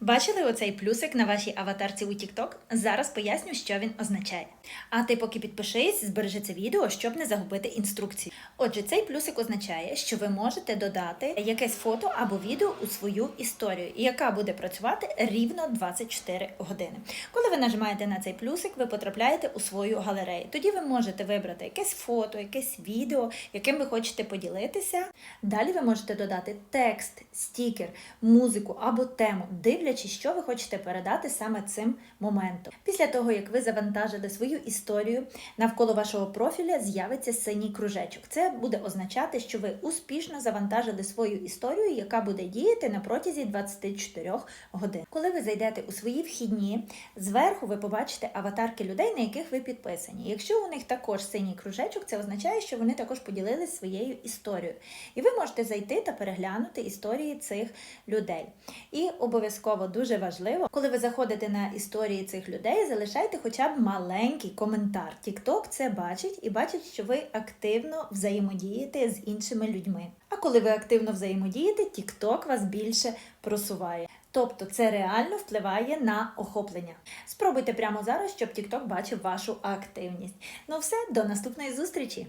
Бачили оцей плюсик на вашій аватарці у TikTok? Зараз поясню, що він означає. А ти поки підпишись, збережи це відео, щоб не загубити інструкції. Отже, цей плюсик означає, що ви можете додати якесь фото або відео у свою історію, яка буде працювати рівно 24 години. Коли ви нажимаєте на цей плюсик, ви потрапляєте у свою галерею. Тоді ви можете вибрати якесь фото, якесь відео, яким ви хочете поділитися. Далі ви можете додати текст, стікер, музику або тему, дивлячись, що ви хочете передати саме цим моментом. Після того, як ви завантажили свою історію, навколо вашого профіля з'явиться синій кружечок. Це буде означати, що ви успішно завантажили свою історію, яка буде діяти на протязі 24 годин. Коли ви зайдете у свої вхідні, зверху ви побачите аватарки людей, на яких ви підписані. Якщо у них також синій кружечок, це означає, що вони також поділилися своєю історією. І ви можете зайти та переглянути історії цих людей. І обов'язково дуже важливо, коли ви заходите на історії цих людей, залишайте хоча б маленький коментар. TikTok це бачить і бачить, що ви активно взаємодієте з іншими людьми. А коли ви активно взаємодієте, TikTok вас більше просуває. Тобто це реально впливає на охоплення. Спробуйте прямо зараз, щоб TikTok бачив вашу активність. Ну все, до наступної зустрічі!